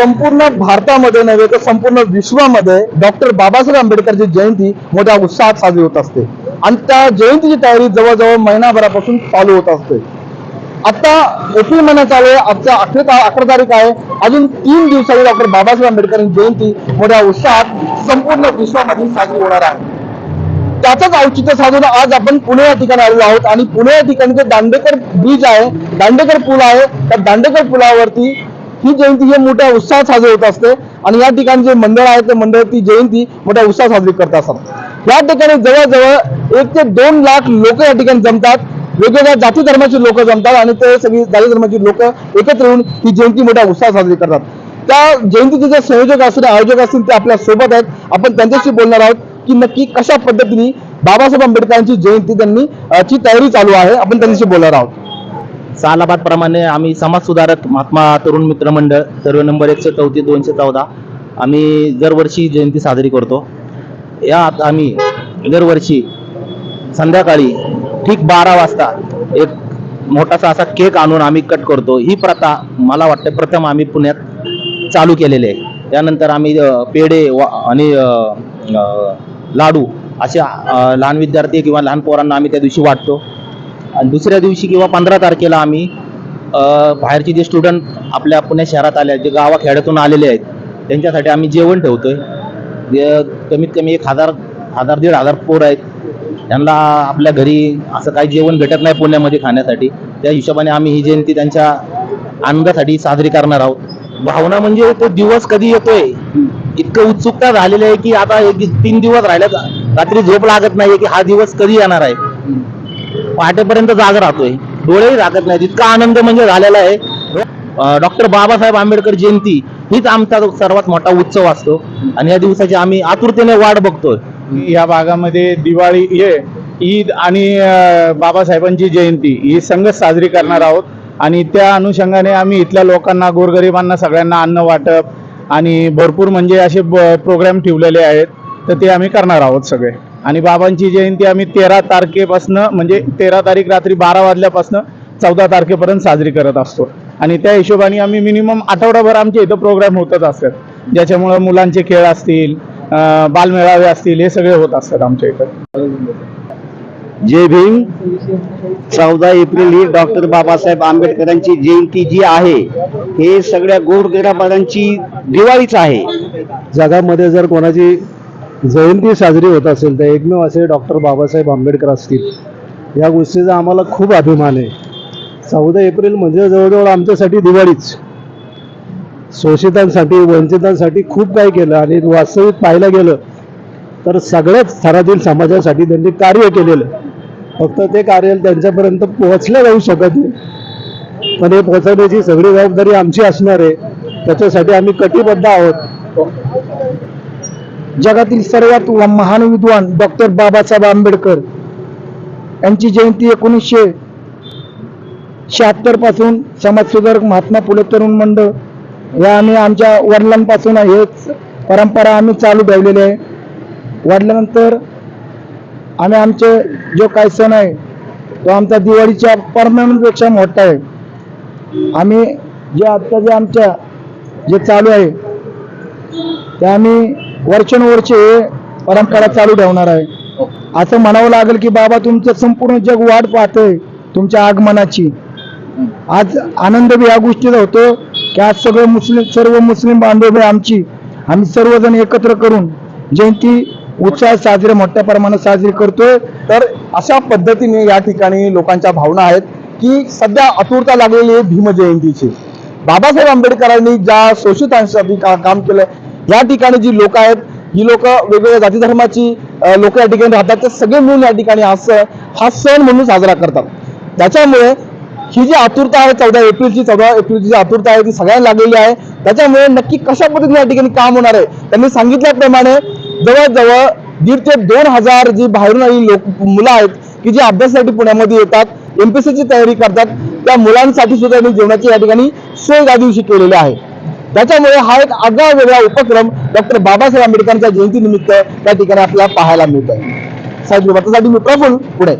संपूर्ण भारतामध्ये नव्हे तर संपूर्ण विश्वामध्ये डॉक्टर बाबासाहेब आंबेडकरची जयंती मोठ्या उत्साहात साजरी होत असते. आणि त्या जयंतीची तयारी जवळजवळ महिनाभरापासून चालू होत असते. आता एप्रिल महिना चालू आहे आजचा अकरा ता- अकरा तारीख आहे. अजून तीन दिवसांनी डॉक्टर बाबासाहेब आंबेडकरांची जयंती मोठ्या उत्साहात संपूर्ण विश्वामध्ये साजरी होणार आहे. त्याचंच औचित्य साधून आज आपण पुणे या ठिकाणी आलेलो आहोत. आणि पुणे या ठिकाणी जे दांडेकर ब्रिज आहे दांडेकर पूल आहे त्या दांडेकर पुलावरती ही जयंती हे मोठ्या उत्साहात साजरी होत असते आणि या ठिकाणी जे मंडळ आहे ते मंडळ ती जयंती मोठ्या उत्साहात साजरी करत असतात. या ठिकाणी जवळजवळ एक ते दोन लाख लोक या ठिकाणी जमतात. वेगवेगळ्या जाती धर्माची लोक जमतात आणि ते सगळी जाती धर्माची लोक एकत्र येऊन ही जयंती मोठ्या उत्साहात साजरी करतात. त्या जयंतीचे जे संयोजक असतील आयोजक असतील ते आपल्यासोबत आहेत. आपण त्यांच्याशी बोलणार आहोत की नक्की कशा पद्धतीने बाबासाहेब आंबेडकरांची जयंती त्यांनी ची तयारी चालू आहे. आपण त्यांच्याशी बोलणार आहोत. सालाबाद प्रमाणे आम्ही समाज सुधारक महात्मा तरुण मित्र मंडळ सर्व नंबर एकशे चौतीस दोनशे चौदा आम्ही दरवर्षी जयंती साजरी करतो. यात आम्ही दरवर्षी संध्याकाळी ठीक बारा वाजता एक मोठासा असा केक आणून आम्ही कट करतो. ही प्रथा मला वाटतं प्रथम आम्ही पुण्यात चालू केलेली आहे. त्यानंतर आम्ही पेढे वा- आणि लाडू असे लहान विद्यार्थी किंवा लहान पोरांना आम्ही त्या दिवशी वाटतो. आणि दुसऱ्या दिवशी किंवा पंधरा तारखेला आम्ही बाहेरचे जे स्टुडंट आपल्या पुणे शहरात आले आहेत जे गावाखेड्यातून आलेले आहेत त्यांच्यासाठी आम्ही जेवण ठेवतोय. जे कमीत कमी एक हजार हजार दीड हजार पोर आहेत. त्यांना आपल्या घरी असं काही जेवण भेटत नाही पुण्यामध्ये खाण्यासाठी. त्या हिशोबाने आम्ही ही जयंती त्यांच्या आनंदासाठी साजरी करणार आहोत. भावना म्हणजे तो दिवस कधी येतोय? इतकं उत्सुकता झालेली आहे की आता एक तीन दिवस राहिल्यात रात्री झोप लागत नाहीये की हा दिवस कधी येणार आहे? पहाटेपर्यंत जाग राहतोय. डोळेही राखत नाहीत. इतका आनंद म्हणजे झालेला आहे. डॉक्टर बाबासाहेब आंबेडकर जयंती हीच आमचा सर्वात मोठा उत्सव असतो. आणि या दिवसाची आम्ही आतुरतेने वाट बघतोय. या भागामध्ये दिवाळी हे ईद आणि बाबासाहेबांची जयंती ही संगत साजरी करणार आहोत. आणि त्या अनुषंगाने आम्ही इथल्या लोकांना गोरगरिबांना सगळ्यांना अन्न वाटप आणि भरपूर म्हणजे असे प्रोग्राम ठेवलेले आहेत. तर ते आम्ही करणार आहोत सगळे. आणि बाबांची जयंती आम्ही तेरा तारखेपासनं म्हणजे तेरा तारीख रात्री बारा वाजल्यापासनं चौदा तारखेपर्यंत साजरी करत असतो. आणि त्या हिशोबाने आम्ही मिनिमम आठवडाभर आमच्या इथं प्रोग्राम होतच असतात. ज्याच्यामुळं मुलांचे खेळ असतील बालमेळावे असतील हे सगळे होत असतात आमच्या इथं. जय भीम. चौदा एप्रिल ही डॉक्टर बाबासाहेब आंबेडकरांची जयंती जी आहे हे सगळ्या गोरगरिबांची दिवाळीच आहे. जगामध्ये जर कोणाची जयंती साजरी होत असेल तर एकमेव असे डॉक्टर बाबासाहेब आंबेडकर असतील. या गोष्टीचा आम्हाला खूप अभिमान आहे. चौदा एप्रिल म्हणजे जवळजवळ आमच्यासाठी दिवाळीच. शोषितांसाठी वंचितांसाठी खूप काही केलं आणि वास्तविक पाहायला गेलं तर सगळ्याच स्तरातील समाजासाठी त्यांनी कार्य केलेलं. फक्त ते कार्य त्यांच्यापर्यंत पोहोचलं जाऊ शकत नाही. पण हे पोहोचवण्याची सगळी जबाबदारी आमची असणार आहे. त्याच्यासाठी आम्ही कटिबद्ध आहोत. जगातील सर्वात महान विद्वान डॉक्टर बाबासाहेब आंबेडकर यांची जयंती एकोणीसशे शहात्तरपासून समाजसुधारक महात्मा फुले तरुण मंडळ या आम्ही आमच्या वडिलांपासून हेच परंपरा आम्ही चालू ठेवलेली आहे. वाढल्यानंतर आम्ही आमचे जो काही सण आहे तो आमचा दिवाळीच्या परमनंटपेक्षा मोठा आहे. आम्ही जे आत्ता जे आमच्या जे चालू आहे ते आम्ही वर्षानुवर्षे परंपरा चालू ठेवणार आहे. असं म्हणावं लागेल की बाबा तुमचं संपूर्ण जग वाट पाहतंय तुमच्या आगमनाची. आज आनंद बी या गोष्टीचा होतो की आज सगळे मुस्लिम सर्व मुस्लिम बांधव आमची आम्ही सर्वजण एकत्र करून जयंती उत्साह साजरे मोठ्या प्रमाणात साजरी करतोय. तर अशा पद्धतीने या ठिकाणी लोकांच्या भावना आहेत की सध्या आतुरता लागलेली आहे भीम जयंतीची. बाबासाहेब आंबेडकरांनी ज्या शोषितांसाठी का, काम केलंय या ठिकाणी जी लोक आहेत ही लोक वेगवेगळ्या जाती धर्माची लोक या ठिकाणी राहतात. ते सगळे मिळून या ठिकाणी हा सण हा सण म्हणून साजरा करतात. त्याच्यामुळे ही जी आतुरता आहे चौदा एप्रिलची चौदा एप्रिलची जी आतुरता आहे ती सगळ्यांना लागलेली आहे. त्याच्यामुळे नक्की कशा पद्धतीने या ठिकाणी काम होणार आहे त्यांनी सांगितल्याप्रमाणे जवळजवळ दीड ते दोन हजार जी बाहेरून आलेली लोक मुलं आहेत की जी अभ्यासासाठी पुण्यामध्ये येतात एमपीएससीची तयारी करतात त्या मुलांसाठी सुद्धा त्यांनी जेवणाची या ठिकाणी सोय या दिवशी केलेली आहे. त्याच्यामुळे हा एक आगळा वेगळा उपक्रम डॉक्टर बाबासाहेब आंबेडकरांच्या जयंतीनिमित्त त्या ठिकाणी आपल्याला पाहायला मिळत आहे साहेब मी प्रफुल पुढे.